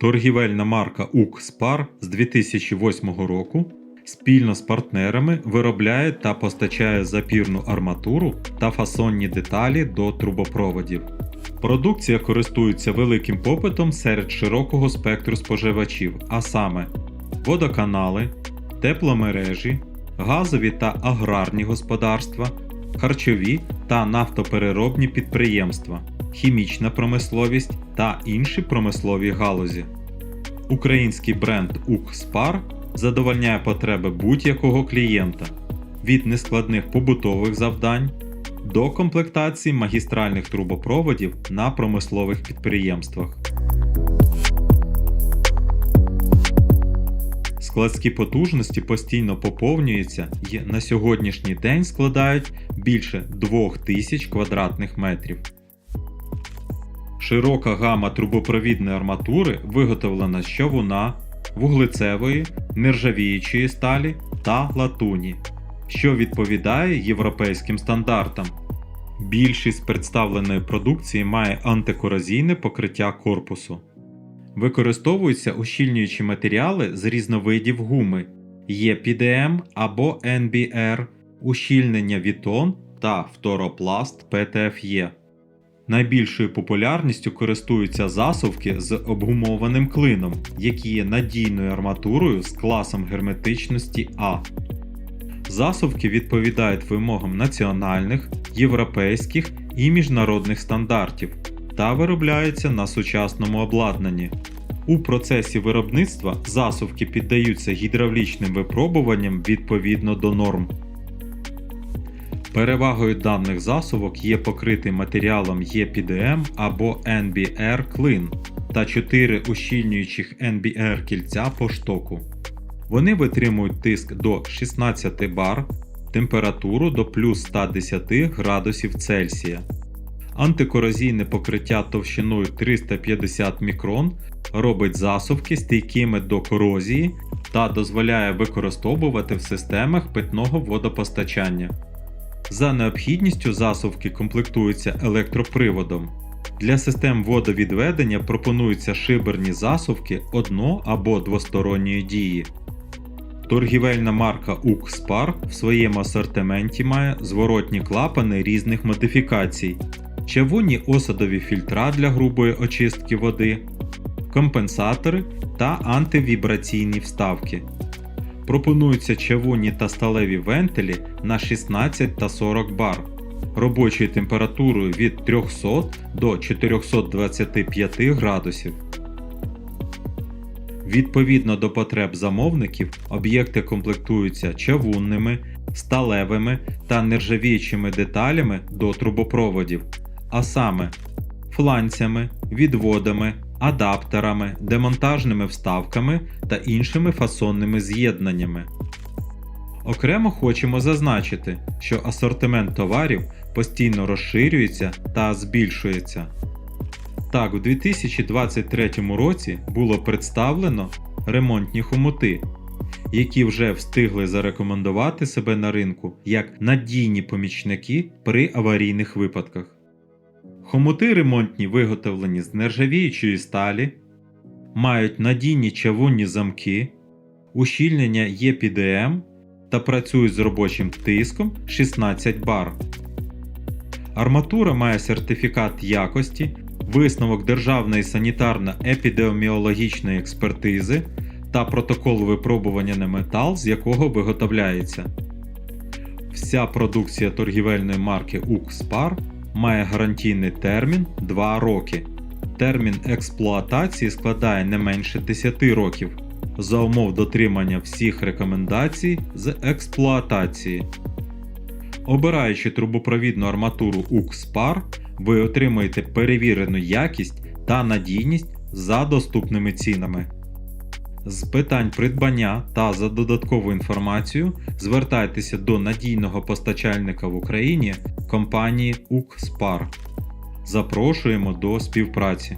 Торгівельна марка УК Спар з 2008 року спільно з партнерами виробляє та постачає запірну арматуру та фасонні деталі до трубопроводів. Продукція користується великим попитом серед широкого спектру споживачів, а саме водоканали, тепломережі, газові та аграрні господарства, харчові та нафтопереробні підприємства, хімічна промисловість та інші промислові галузі. Український бренд УКСПАР задовольняє потреби будь-якого клієнта від нескладних побутових завдань до комплектації магістральних трубопроводів на промислових підприємствах. Складські потужності постійно поповнюються і на сьогоднішній день складають більше 2000 квадратних метрів. Широка гама трубопровідної арматури виготовлена з човуна, вуглецевої, нержавіючої сталі та латуні, що відповідає європейським стандартам. Більшість представленої продукції має антикорозійне покриття корпусу. Використовуються ущільнюючі матеріали з різновидів гуми EPDM або NBR, ущільнення Вітон та фторопласт PTFE. Найбільшою популярністю користуються засувки з обгумованим клином, які є надійною арматурою з класом герметичності А. Засувки відповідають вимогам національних, європейських і міжнародних стандартів та виробляються на сучасному обладнанні. У процесі виробництва засувки піддаються гідравлічним випробуванням відповідно до норм. Перевагою даних засувок є покритий матеріалом EPDM або NBR клин та 4 ущільнюючих NBR кільця по штоку. Вони витримують тиск до 16 бар, температуру до плюс 110 градусів Цельсія. Антикорозійне покриття товщиною 350 мікрон робить засувки стійкими до корозії та дозволяє використовувати в системах питного водопостачання. За необхідністю засувки комплектуються електроприводом. Для систем водовідведення пропонуються шиберні засувки одно- або двосторонньої дії. Торгівельна марка УКСПАР в своєму асортименті має зворотні клапани різних модифікацій, чавунні осадові фільтра для грубої очистки води, компенсатори та антивібраційні вставки. Пропонуються чавунні та сталеві вентилі на 16 та 40 бар робочою температурою від 300 до 425 градусів. Відповідно до потреб замовників, об'єкти комплектуються чавунними, сталевими та нержавіючими деталями до трубопроводів, а саме фланцями, відводами, адаптерами, демонтажними вставками та іншими фасонними з'єднаннями. Окремо хочемо зазначити, що асортимент товарів постійно розширюється та збільшується. Так, у 2023 році було представлено ремонтні хомути, які вже встигли зарекомендувати себе на ринку як надійні помічники при аварійних випадках. Хомути ремонтні виготовлені з нержавіючої сталі, мають надійні чавунні замки, ущільнення EPDM та працюють з робочим тиском 16 бар. Арматура має сертифікат якості, висновок Державної санітарно-епідеміологічної експертизи та протокол випробування на метал, з якого виготовляється. Вся продукція торгівельної марки УКСПАР має гарантійний термін 2 роки. Термін експлуатації складає не менше 10 років за умов дотримання всіх рекомендацій з експлуатації. Обираючи трубопровідну арматуру УКСПАР, ви отримаєте перевірену якість та надійність за доступними цінами. З питань придбання та за додаткову інформацію звертайтеся до надійного постачальника в Україні компанії УКСПАР. Запрошуємо до співпраці.